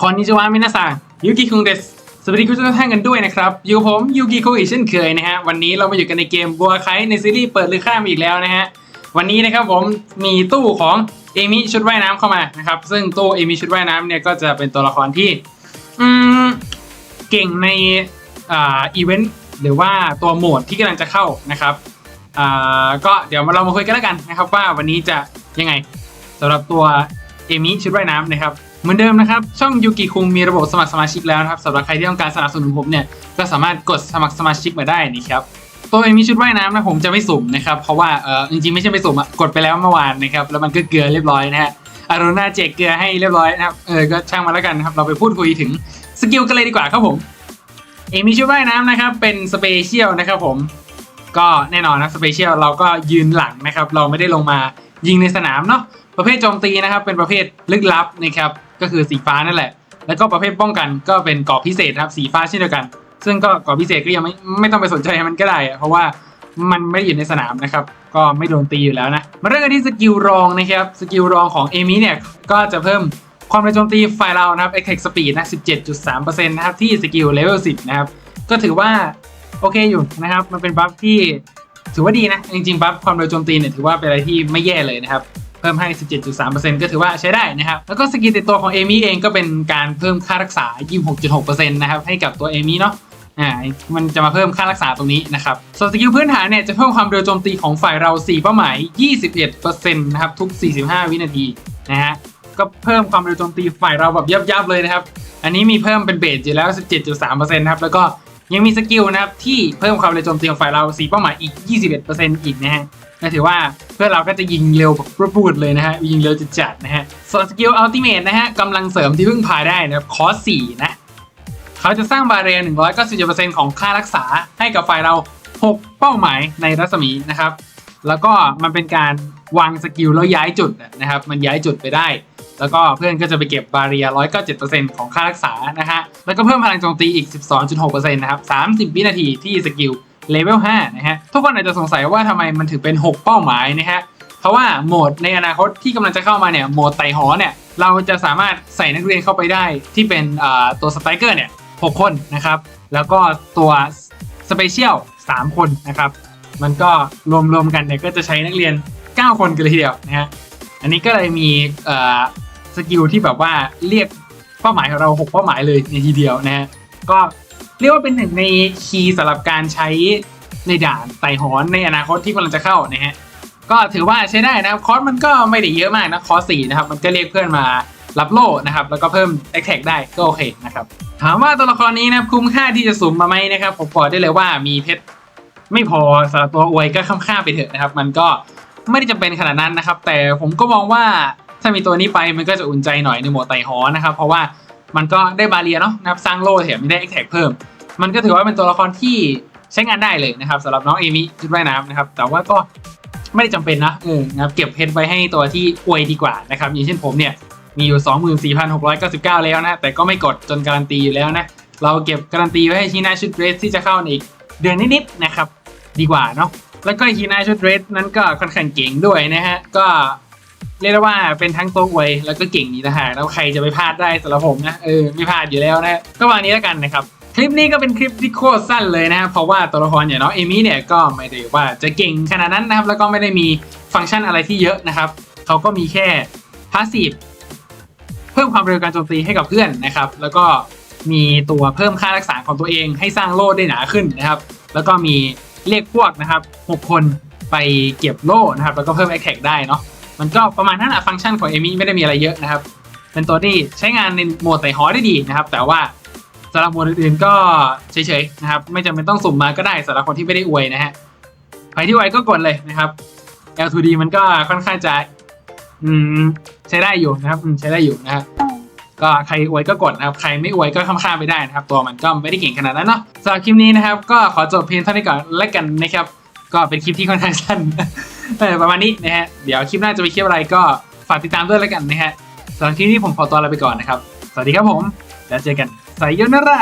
คอนนิจวามินาซังยูกิคุงเดสสวัสดีคุณทุกท่านกันด้วยนะครับอยู่ผมยูกิคุงอีกเช่นเคยนะฮะวันนี้เรามาอยู่กันในเกมบัวไคในซีรีส์เปิดหรือข้ามอีกแล้วนะฮะวันนี้นะครับผมมีตู้ของเอมิชุดว่ายน้ำเข้ามานะครับซึ่งตู้เอมิชุดว่ายน้ำเนี่ยก็จะเป็นตัวละครที่อืมเก่งในอ่าอีเวนต์หรือว่าตัวโหมดที่กำลังจะเข้านะครับอ่าก็เดี๋ยวมาเรามาคุยกันแล้วกันนะครับว่าวันนี้จะยังไงสำหรับตัวเอมิชุดว่ายน้ำนะครับ เหมือนเดิมนะครับ ช่องยูกิคุงมีระบบสมัครสมาชิกแล้วนะครับสำหรับใครที่ต้องการสนับสนุนผมเนี่ยก็สามารถกดสมัครสมาชิกมาได้นี่ครับตัวเองมีชุดว่ายน้ำนะผมจะไม่สุ่มนะครับเพราะว่าเออจริงๆไม่ใช่ไม่สุ่มอะกดไปแล้วเมื่อวานนะครับแล้วมันก็เกลือเรียบร้อยนะฮะอารุณาแจกเกลือให้เรียบร้อยนะครับเออก็ช่างมาแล้วกันนะครับเราไปพูดคุยถึงสกิลกันเลยดีกว่าครับผมเองมีชุดว่ายน้ำนะครับเป็นสเปเชียลนะครับผมก็แน่นอนนะสเปเชียลเราก็ยืนหลังนะครับเราไม่ได้ลงมายิงในสนามเนาะประเภทโจมตีนะครับเป็นประเภทลึกลับนะครับ ก็คือสีฟ้านั่นแหละ แล้วก็ประเภทป้องกันก็เป็นกรอบพิเศษครับสีฟ้าเช่นเดียวกัน ซึ่งก็กรอบพิเศษก็ยังไม่ไม่ต้องไปสนใจมันก็ได้ เพราะว่ามันไม่อยู่ในสนามนะครับ ก็ไม่โดนตีอยู่แล้วนะ มาเริ่มกันที่สกิลรองนะครับ สกิลรองของเอมิเนี่ยก็จะเพิ่มความเร็วโจมตีฝ่ายเรานะครับ attack speed นะ 17.3%นะครับที่สกิลเลเวล 10 นะครับ ก็ถือว่าโอเคอยู่นะครับ มันเป็นบัฟที่ถือว่าดีนะ จริงๆ บัฟความเร็วโจมตีเนี่ยถือว่าเป็นอะไรที่ไม่แย่เลยนะครับ เพิ่มให้ 17.3%ก็ถือว่าใช้ได้นะครับ แล้วก็สกิลติดตัวของเอมี่เองก็เป็นการเพิ่มค่ารักษา 26.6%นะครับให้กับตัวเอมี่เนาะอ่ามันจะมาเพิ่มค่ารักษาตรงนี้นะครับ ส่วนสกิลพื้นฐานเนี่ยจะเพิ่มความเร็วโจมตีของฝ่ายเรา 4 เป้าหมาย 21%นะครับทุก 45 วินาทีนะฮะก็เพิ่มความเร็วโจมตีฝ่ายเราแบบยับๆเลยนะครับ อันนี้มีเพิ่มเป็นเบสอยู่แล้ว 17.3%นะครับแล้วก็ ยังมีสกิลนะครับที่เพิ่มความเร็วโจมตีของฝ่ายเรา4เป้าหมายอีก 21%อีกนะฮะก็ถือว่าเพื่อนเราก็จะยิงเร็วแบบรูดเลยนะฮะยิงเร็วจัดๆนะฮะส่วนสกิลอัลติเมทนะฮะกำลังเสริมที่พึ่งพาได้นะครับคอส4นะเขาจะสร้างบาเรียน197%ของค่ารักษาให้กับฝ่ายเรา 6 เป้าหมายในรัศมีนะครับ แล้วก็มันเป็นการวางสกิลแล้วย้ายจุดนะครับ มันย้ายจุดไปได้ แล้วก็เพื่อนก็จะไปเก็บบาเรีย197%ของค่ารักษานะฮะ แล้วก็เพิ่มพลังโจมตีอีก 12.6%นะครับ30 วินาทีที่สกิลเลเวล5นะฮะ ทุกคนอาจจะสงสัยว่าทำไมมันถึงเป็น 6 เป้าหมายนะฮะ เพราะว่าโหมดในอนาคตที่กำลังจะเข้ามาเนี่ยโหมดไต่หอเนี่ยเราจะสามารถใส่นักเรียนเข้าไปได้ที่เป็นตัวสไตรเกอร์เนี่ย6คนนะครับ แล้วก็ตัวสเปเชียล3คนนะครับ มันก็รวมๆกันเนี่ยก็จะใช้นักเรียน 9 คนกันเลยทีเดียวนะฮะ อันนี้ก็เลยมี สกิลที่แบบว่าเรียกเป้าหมายของเรา 6 เป้าหมายเลยในทีเดียวนะฮะก็เรียกว่าเป็นหนึ่งในคีย์สำหรับการใช้ในด่านไต่หอนในอนาคตที่กำลังจะเข้านะฮะก็ถือว่าใช้ได้นะครับคอร์สมันก็ไม่ได้เยอะมากนะคอร์สสี่นะครับมันก็เรียกเพื่อนมารับโล่นะครับ แล้วก็เพิ่มแอคแท็กได้ก็โอเคนะครับถามว่าตัวละครนี้นะครับคุ้มค่าที่จะสุ่มมาไหมนะครับผมบอกได้เลยว่ามีเพชรไม่พอสำหรับตัวอวยก็ค่ำค่าไปเถอะนะครับ มันก็ไม่ได้จำเป็นขนาดนั้นนะครับ แต่ผมก็มองว่า ถ้ามีตัวนี้ไปมันก็จะอุ่นใจหน่อยในโหมดไต่ฮอนะครับ เพราะว่ามันก็ได้บาเรียเนาะนะครับสร้างโล่แถมไม่ได้แอคแท็กเพิ่ม มันก็ถือว่าเป็นตัวละครที่ใช้งานได้เลยนะครับสำหรับน้องเอมิชุดว่ายน้ำนะครับ แต่ว่าก็ไม่ได้จำเป็นนะเออนะครับเก็บเพชรไว้ให้ตัวที่อวยดีกว่านะครับอย่างเช่นผมเนี่ยมีอยู่ 24,699 แล้วนะแต่ก็ไม่กดจนการันตีอยู่แล้วนะเราเก็บการันตีไว้ให้ชีน่าชุดเดรสที่จะเข้าในอีกเดือนนิดๆนะครับดีกว่าเนาะแล้วก็ชีน่าชุดเดรสนั้นก็ค่อนข้างเก่งด้วยนะฮะก็ เรียกได้ว่าเป็นทั้งตัวอวยแล้วก็เก่งนี่นะฮะแล้วใครจะไปพลาดได้สำหรับผมนะเออไม่พลาดอยู่แล้วนะก็วางนี้แล้วกันนะครับคลิปนี้ก็เป็นคลิปที่โคตรสั้นเลยนะครับเพราะว่าตัวละครอย่างน้องเอมี่เนี่ยก็ไม่ได้ว่าจะเก่งขนาดนั้นนะครับแล้วก็ไม่ได้มีฟังก์ชันอะไรที่เยอะนะครับเขาก็มีแค่พาสซีฟเพิ่มความเร็วการโจมตีให้กับเพื่อนนะครับ แล้วก็มีตัวเพิ่มค่ารักษาของตัวเองให้สร้างโล่ได้หนาขึ้นนะครับ แล้วก็มีเรียกพวกนะครับ 6 คนไปเก็บโล่นะครับ แล้วก็เพิ่มแอคแท็กได้เนาะ มันก็ประมาณนั้นอะฟังก์ชันของเอมี่ไม่ได้มีอะไรเยอะนะครับ เป็นตัวที่ใช้งานในโหมดไต่ฮอได้ดีนะครับ แต่ว่าสำหรับโหมดอื่นๆก็เฉยๆนะครับ ไม่จำเป็นต้องสุ่มมาก็ได้สำหรับคนที่ไม่ได้อวยนะฮะใครที่อวยก็กดเลยนะครับ L2D มันก็ค่อนข้างจะอืมใช้ได้อยู่นะครับใช้ได้อยู่นะครับก็ใครอวยก็กดนะครับ ใครไม่อวยก็ข้ามๆไปได้นะครับ ตัวมันก็ไม่ได้เก่งขนาดนั้นเนาะสำหรับคลิปนี้นะครับ ก็ขอจบเพียงเท่านี้ก่อนแล้วกันนะครับ ก็เป็นคลิปที่ค่อนข้างสั้น ประมาณนี้นะฮะ เดี๋ยวคลิปหน้าจะไปคลิปอะไรก็ฝากติดตามด้วยแล้วกันนะฮะสำหรับคลิปนี้ผมขอตัวลาไปก่อนนะครับ สวัสดีครับผม แล้วเจอกันสายยนาระ